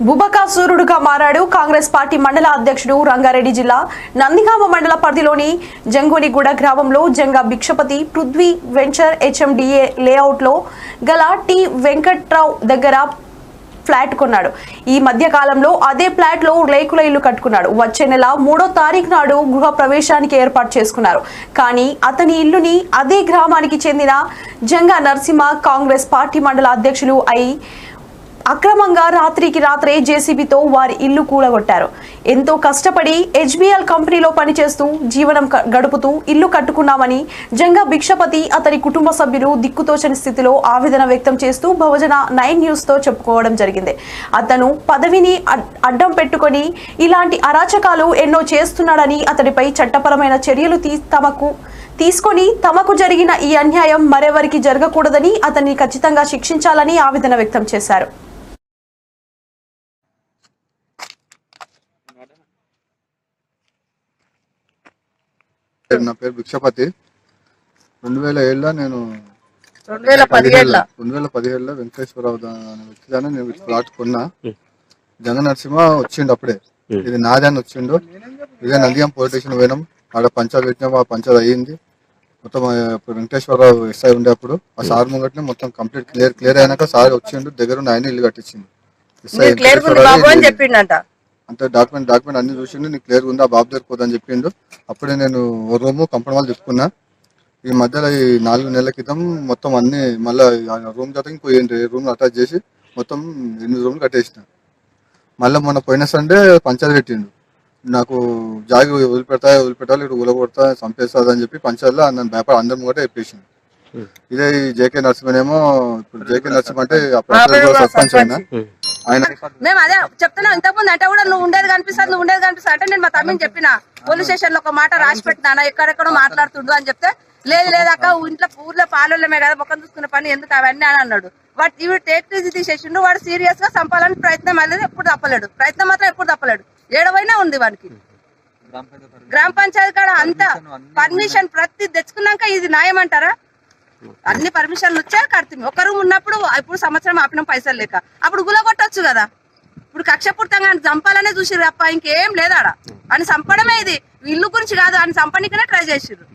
బుబకాసూరుడుగా మారాడు కాంగ్రెస్ పార్టీ మండల అధ్యక్షుడు రంగారెడ్డి జిల్లా నందిగామ మండల పరిధిలోని జంగునిగూడ గ్రామంలో జంగా భిక్షపతి పృథ్వీ వెంచర్ హెచ్ఎండిఏ లేఅవుట్లో గల టి వెంకట్రావు దగ్గర ఫ్లాట్ కొన్నాడు. ఈ మధ్య కాలంలో అదే ఫ్లాట్లో రేకుల ఇల్లు కట్టుకున్నాడు. వచ్చే నెల మూడో తారీఖు నాడు గృహ ప్రవేశానికి ఏర్పాటు చేసుకున్నారు. కానీ అతని ఇల్లుని అదే గ్రామానికి చెందిన జంగా నరసింహ కాంగ్రెస్ పార్టీ మండల అధ్యక్షులు అయి అక్రమంగా రాత్రికి రాత్రే జేసీబీతో వారి ఇల్లు కూడగొట్టారు ఎంతో కష్టపడి హెచ్బిఎల్ కంపెనీలో పనిచేస్తూ జీవనం గడుపుతూ ఇల్లు కట్టుకున్నామని జంగా భిక్షపతి అతని కుటుంబ సభ్యులు దిక్కుతోచని స్థితిలో ఆవేదన వ్యక్తం చేస్తూ భవజన నైన్ న్యూస్తో చెప్పుకోవడం జరిగింది. అతను పదవిని అడ్- అడ్డం పెట్టుకొని ఇలాంటి అరాచకాలు ఎన్నో చేస్తున్నాడని అతడిపై చట్టపరమైన చర్యలు తీ తమకు తీసుకొని తమకు జరిగిన ఈ అన్యాయం మరెవరికి జరగకూడదని అతన్ని ఖచ్చితంగా శిక్షించాలని ఆవేదన వ్యక్తం చేశారు. నా పేరు భిక్షపతి. రెండు వేల ఏళ్ళ నేను రెండు వేల పదిహేడులో. రెండు వేల పదిహేడులో వెంకటేశ్వరరావు దా- అనే వ్యక్తి దాన్ని నేను ప్లాట్ కొన్నా. జగన్ నరసింహ వచ్చిండు అప్పుడే. ఇది నాదని వచ్చిండు. ఇదే నందియం పోలీస్ స్టేషన్ పోయినాం. ఆడ పంచాయతీ పెట్టినాం ఆ పంచాయతీ అయ్యింది. మొత్తం వెంకటేశ్వరరావు ఎస్ఐ ఉండే అప్పుడు ఆ సార్ ముంగట్నే మొత్తం కంప్లీట్ క్లియర్ క్లియర్ అయినాక సార్ వచ్చిండు దగ్గర ఆయన ఇల్లు కట్టించిండు. ఎస్ఐ అంటే డాక్యుమెంట్ డాక్యుమెంట్ అన్ని చూసిండు నీకు క్లియర్ ఉందా బాబు దగ్గర పోదని చెప్పిండు. అప్పుడే నేను ఓ రూమ్ కంపెనీ వాళ్ళు చెప్పుకున్నా. ఈ మధ్యలో ఈ నాలుగు నెలల క్రితం మొత్తం అన్ని మళ్ళీ రూమ్ జత ఇంకో రూమ్ అటాచ్ చేసి మొత్తం ఎనిమిది రూమ్లు కట్టేసిన. మళ్ళీ మొన్న పోయిన సండే పంచాయతీ పెట్టిండు. నాకు జాగి వదిలిపెడతా వదిలిపెట్టాలి ఇటు ఊలగొడతా చంపేస్తుంది అని చెప్పి పంచాయతీలో నన్ను వ్యాపారం అందరం కూడా చెప్పేసిండు. ఇదే ఈ జేకే నరసింహనేమో ఇప్పుడు జేకే నరసింహ అంటే అప్పుడు సర్పంచ్ అయినా. మేము అదే చెప్తున్నాం ఇంతకుముందు అంటే కూడా నువ్వు ఉండేది కనిపిస్తుంది నువ్వు ఉండేది కనిపిస్తుంది. అంటే నేను మా తమ్మిని చెప్పిన పోలీస్ స్టేషన్లో ఒక మాట రాసి పెట్టినా ఎక్కడెక్కడో మాట్లాడుతుండు అని చెప్తే లేదు లేదు అక్క ఇంట్లో ఊర్లో పాలమే కదా ముఖం చూసుకునే పని ఎందుకు అవన్నీ అని అన్నాడు. బట్ ఇవి టేక్ ఈజీ తీసేసిండు వాడు సీరియస్గా చంపాలని ప్రయత్నం అనేది ఎప్పుడు తప్పలేడు. ప్రయత్నం మాత్రం ఎప్పుడు తప్పలేడు. ఏడవైనా ఉంది వానికి. గ్రామ పంచాయతీ కాడ అంత పర్మిషన్ ప్రతి తెచ్చుకున్నాక ఇది న్యాయం అంటారా? అన్ని పర్మిషన్లు వచ్చా కడుతుంది. ఒక రూమ్ ఉన్నప్పుడు ఇప్పుడు సంవత్సరం ఆపిన పైసలు లేక. అప్పుడు గుల కొట్టొచ్చు కదా. ఇప్పుడు కక్షపూర్తంగా ఆయన చంపాలనే చూసిరు తప్ప ఇంకేం లేదాడ. అని చంపడమే ఇది. ఇల్లు గురించి కాదు అని చంపనికనే ట్రై చేసిర్రు.